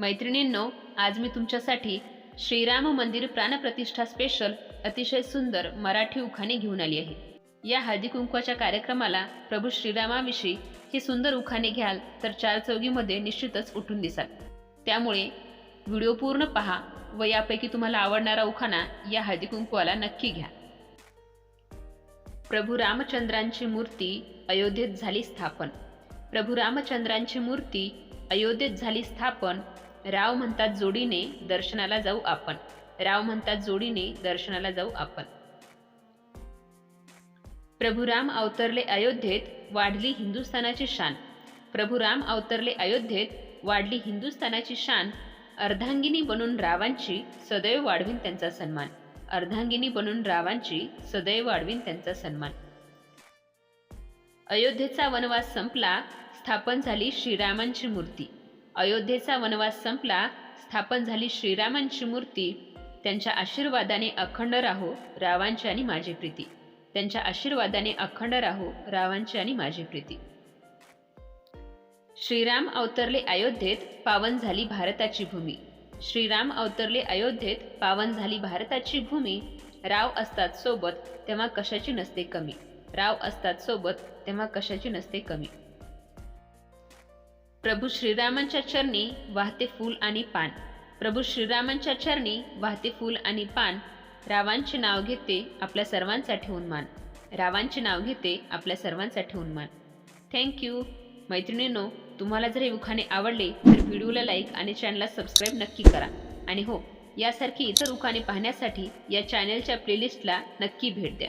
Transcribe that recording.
मैत्रिणींनो आज मी तुमच्यासाठी श्रीराम मंदिर प्राणप्रतिष्ठा स्पेशल अतिशय सुंदर मराठी उखाणे घेऊन आली आहे. या हळदी कुंकवाच्या कार्यक्रमाला प्रभू श्रीरामाविषयी हे सुंदर उखाणे घ्याल तर चार चौघीमध्ये निश्चितच उठून दिसाल. त्यामुळे व्हिडिओ पूर्ण पहा व यापैकी तुम्हाला आवडणारा उखाणा या हळदी कुंकवाला नक्की घ्या. प्रभू रामचंद्रांची मूर्ती अयोध्येत झाली स्थापन. प्रभू रामचंद्रांची मूर्ती अयोध्येत झाली स्थापन राव म्हणतात जोडीने दर्शनाला जाऊ आपण. राव म्हणतात जोडीने दर्शनाला जाऊ आपण. प्रभू राम अवतरले अयोध्येत वाढली हिंदुस्थानाची शान. प्रभू राम अवतरले अयोध्येत वाढली हिंदुस्थानाची शान. अर्धांगिनी बनून रावांची सदैव वाढवीन त्यांचा सन्मान. अर्धांगिनी बनून रावांची सदैव वाढवीन त्यांचा सन्मान. अयोध्येचा वनवास संपला स्थापन झाली श्रीरामांची मूर्ती. अयोध्येचा वनवास संपला स्थापन झाली श्रीरामांची मूर्ती. त्यांच्या आशीर्वादाने अखंड राहो रावांची आणि माझी प्रीती. त्यांच्या आशीर्वादाने अखंड राहो रावांची आणि माझी प्रीती. श्रीराम अवतरले अयोध्येत पावन झाली भारताची भूमी. श्रीराम अवतरले अयोध्येत पावन झाली भारताची भूमी. राव असतात सोबत तेव्हा कशाची नसते कमी. राव असतात सोबत तेव्हा कशाची नसते कमी. प्रभू श्रीरामांच्या चरणी वाहते फूल आणि पान. प्रभू श्रीरामांच्या चरणी वाहते फूल आणि पान. रावांचे नाव घेते आपल्या सर्वांचा ठेवून मान रावांचे नाव घेते आपल्या सर्वांचा ठेवून मान थँक्यू मैत्रिणींनो तुम्हाला जर हे उखाणे आवडले तर व्हिडिओला लाईक आणि चॅनलला सबस्क्राईब नक्की करा. आणि हो यासारखी इतर उखाणे पाहण्यासाठी या चॅनलच्या प्लेलिस्टला नक्की भेट द्या.